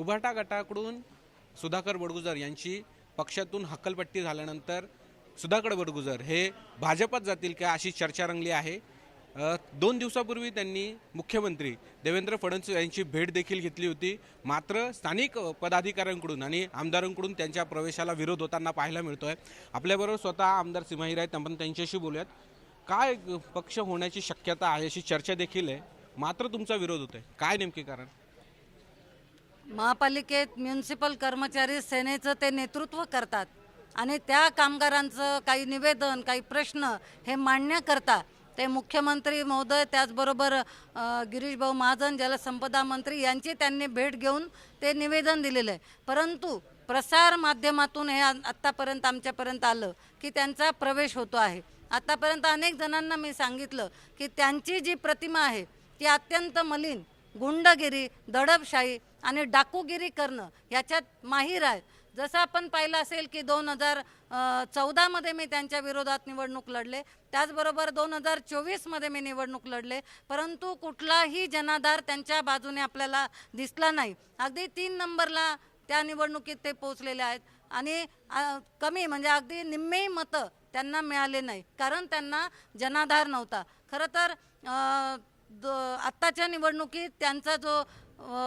उभाटा गटाकडून सुधाकर बडगुजर यांची पक्षातून हक्कलपट्टी झाल्यानंतर सुधाकर बडगुजर हे भाजपात जातील का अशी चर्चा रंगली आहे. दोन दिवसापूर्वी त्यांनी मुख्यमंत्री देवेंद्र फडणवीस यांची भेट देखील घेतली होती. मात्र स्थानिक पदाधिकाऱ्यांकडून आणि आमदारांकडून त्यांच्या प्रवेशाला विरोध होताना पाहायला मिळतो आहे आपल्याबरोबर स्वतः आमदार सिमाहीर आहेत आपण त्यांच्याशी बोलूयात. काय पक्ष होण्याची शक्यता आहे अशी चर्चा देखील आहे. मात्र तुमचा विरोध होतोय. काय नेमके कारण? महापालिकेत म्युन्सिपल कर्मचारी सेनेचं ते नेतृत्व करतात. आणि त्या कामगारांचं काही निवेदन काही प्रश्न हे मांडण्याकरता ते मुख्यमंत्री महोदय त्याचबरोबर गिरीशभाऊ गिरीश भाऊ महाजन जलसंपदा मंत्री यांची त्यांनी भेट घेऊन ते निवेदन दिलेलं आहे. परंतु प्रसार माध्यमातून हे आत्तापर्यंत आमच्यापर्यंत आलं की त्यांचा प्रवेश होतो आहे. आत्तापर्यंत अनेक जणांना मी सांगितलं की त्यांची जी प्रतिमा आहे ती अत्यंत मलिन गुंडगिरी दडपशाही आणि डाकूगिरी करणं याच्यात माहीर आहे. जसं आपण पाहिलं असेल की दोन हजार चौदामध्ये मी त्यांच्या विरोधात निवडणूक लढले. त्याचबरोबर दोन हजार चोवीसमध्ये मी निवडणूक लढले. परंतु कुठलाही जनाधार त्यांच्या बाजूने आपल्याला दिसला नाही. अगदी तीन नंबरला त्या निवडणुकीत ते पोचलेले आहेत. आणि कमी म्हणजे अगदी निम्मेही मतं त्यांना मिळाले नाही. कारण त्यांना जनाधार नव्हता. खरं तर द- आत्ताच्या निवडणुकीत त्यांचा जो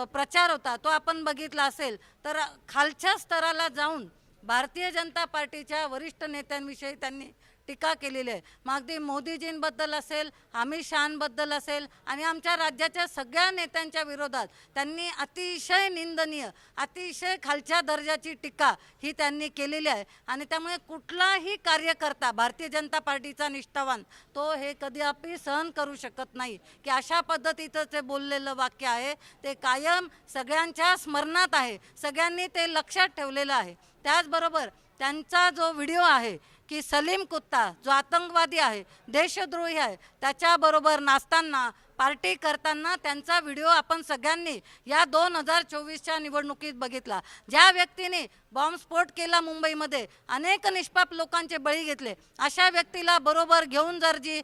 प्रचार होता तो आपण बघितला असेल तर खालच्या स्तराला जाऊन भारतीय जनता पार्टीच्या वरिष्ठ नेत्यांविषयी त्यांनी टीका केलेली आहे. मग अगदी मोदीजींबद्दल असेल अमित शहाबद्दल असेल आणि आमच्या राज्याच्या सगळ्या नेत्यांच्या विरोधात त्यांनी अतिशय निंदनीय अतिशय खालच्या दर्जाची टीका ही त्यांनी केलेली आहे. आणि त्यामुळे कुठलाही कार्यकर्ता भारतीय जनता पार्टीचा निष्ठावान तो हे कधी आपली सहन करू शकत नाही. की अशा पद्धतीचं जे बोललेलं वाक्य आहे ते कायम सगळ्यांच्या स्मरणात आहे. सगळ्यांनी ते लक्षात ठेवलेलं आहे. त्याचबरोबर त्यांचा जो व्हिडिओ आहे की सलीम कुत्ता जो आतंकवादी आहे देशद्रोही आहे त्याच्याबरोबर नाचताना पार्टी करताना त्यांचा व्हिडिओ आपण सगळ्यांनी या दोन हजार चोवीसच्या निवडणुकीत बघितला. ज्या व्यक्तीने बॉम्बस्फोट केला मुंबईमध्ये अनेक निष्पाप लोकांचे बळी घेतले. अशा व्यक्तीला बरोबर घेऊन जर जी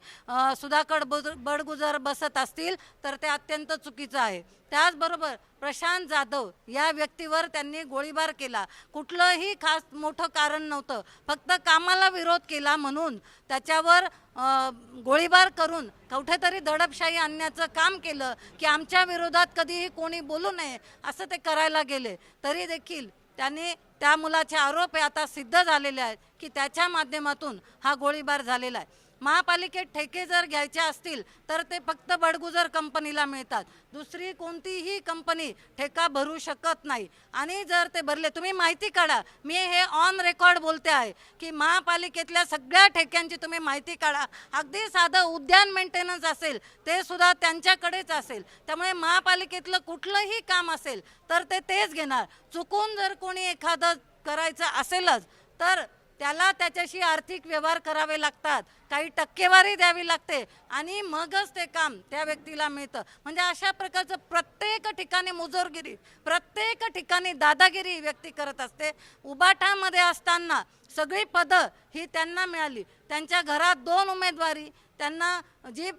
सुधाकर बडगुजर बसत असतील तर ते अत्यंत चुकीचं आहे. त्याचबरोबर प्रशांत जाधव या व्यक्तीवर त्यांनी गोळीबार केला. कुठलंही खास मोठं कारण नव्हतं. फक्त कामाला विरोध केला म्हणून त्याच्यावर गोळीबार करून कुठेतरी दडपशाही आणण्याचं काम केलं की आमच्या विरोधात कधीही कोणी बोलू नये असं ते करायला गेले. तरी देखील त्यांनी त्या मुलाचे आरोप हे आता सिद्ध झालेले आहेत की त्याच्या माध्यमातून हा गोळीबार झालेला आहे. महापालिकेत ठेके जर घ्यायचे असतील तर ते फक्त बडगुजर कंपनीला मिळतात. दुसरी कोणतीही कंपनी ठेका भरू शकत नाही. आणि जर ते भरले तुम्ही माहिती काढा. मी हे ऑन रेकॉर्ड बोलते आहे की महापालिकेतल्या सगळ्या ठेक्यांची तुम्ही माहिती काढा. अगदी साधं उद्यान मेंटेनन्स असेल ते सुद्धा त्यांच्याकडेच असेल. त्यामुळे महापालिकेतलं कुठलंही काम असेल तर ते तेच घेणार. चुकून जर कोणी एखादं करायचं असेलच तर त्याला त्याच्याशी आर्थिक व्यवहार करावे लागतात. काही टक्केवारी द्यावी लागते आणि मगच ते काम त्या व्यक्तीला मिळतं. म्हणजे अशा प्रकारचं प्रत्येक ठिकाणी मुजोरगिरी प्रत्येक ठिकाणी दादागिरी व्यक्ती करत असते. उबाठामध्ये असताना सगळी पदं ही त्यांना मिळाली. त्यांच्या घरात दोन उमेदवारी त्यांना जे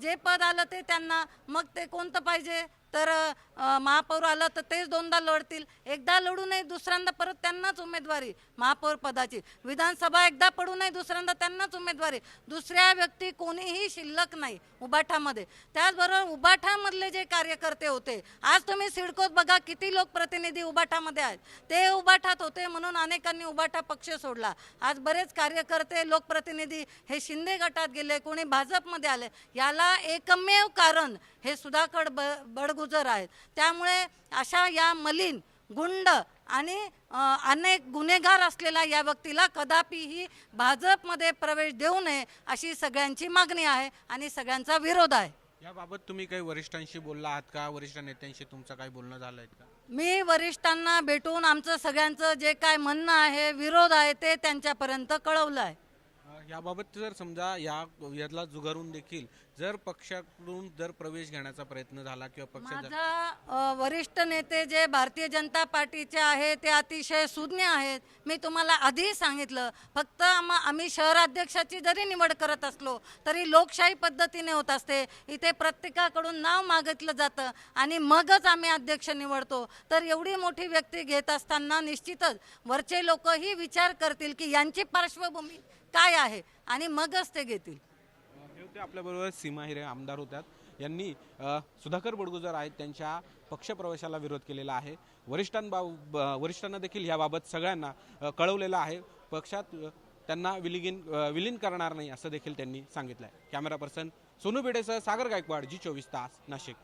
जे पद आलं ते त्यांना. मग ते कोणतं पाहिजे? तर महापौर आलं तर तेच दोनदा लढतील. एकदा लढू नये दुसऱ्यांदा परत त्यांनाच उमेदवारी. महापौर पदाची. विधानसभा एकदा पडू नये दुसऱ्यांदा त्यांनाच उमेदवारी. दुसऱ्या व्यक्ती कोणीही शिल्लक नाही उबाठामध्ये. त्याचबरोबर उबाठामधले जे कार्यकर्ते होते आज तुम्ही सिडकोत बघा किती लोकप्रतिनिधी उबाठामध्ये आहेत. ते उबाठात होते म्हणून अनेकांनी उबाठा पक्ष सोडला. आज बरेच कार्यकर्ते लोकप्रतिनिधी हे शिंदे गटात गेले कोणी भाजपमध्ये आले. याला एकमेव कारण हे सुधाकर ब बडगु बडगुजर आहेत. त्यामुळे अशा या मलिन गुंड आणि अनेक गुन्हेगार असलेल्या या व्यक्तीला कदापिही भाजपमध्ये प्रवेश देऊ नये अशी सगळ्यांची मागणी आहे आणि सगळ्यांचा विरोध आहे. याबाबत तुम्ही काही वरिष्ठांशी बोलला आहात का? वरिष्ठ नेत्यांशी तुमचं काही बोलणं झालं आहे का? मी वरिष्ठांना भेटून आमचं सगळ्यांचं जे काय म्हणणं आहे विरोध आहे ते त्यांच्यापर्यंत कळवलं आहे. याबाबत जर समजा या याला जुगारून देखील जर पक्षाकडून जर प्रवेश घेण्याचा प्रयत्न झाला किंवा माझा अ, वरिष्ठ नेते जे भारतीय जनता पार्टीचे आहेत ते अतिशय सुज्ञ आहेत. मी तुम्हाला आधी सांगितलं फक्त आम- आम्ही शहराध्यक्षाची जरी निवड करत असलो तरी लोकशाही पद्धतीने होत असते. इथे प्रत्येकाकडून नाव मागितलं जातं आणि मगच आम्ही अध्यक्ष निवडतो. तर एवढी मोठी व्यक्ती घेत असताना निश्चितच वरचे लोकही विचार करतील की यांची पार्श्वभूमी काय आहे आणि मगच ते घेतील. होते आपल्याबरोबर सीमा हिरे आमदार होत्यात. यांनी सुधाकर बडगुजर आहेत त्यांच्या पक्षप्रवेशाला विरोध केलेला आहे. वरिष्ठांबा वरिष्ठांना देखील याबाबत सगळ्यांना कळवलेलं आहे. पक्षात त्यांना विलिगीन विलीन करणार नाही असं देखील त्यांनी सांगितलं आहे कॅमेरा पर्सन सोनू बेडेसह सागर गायकवाड जी चोवीस तास नाशिक.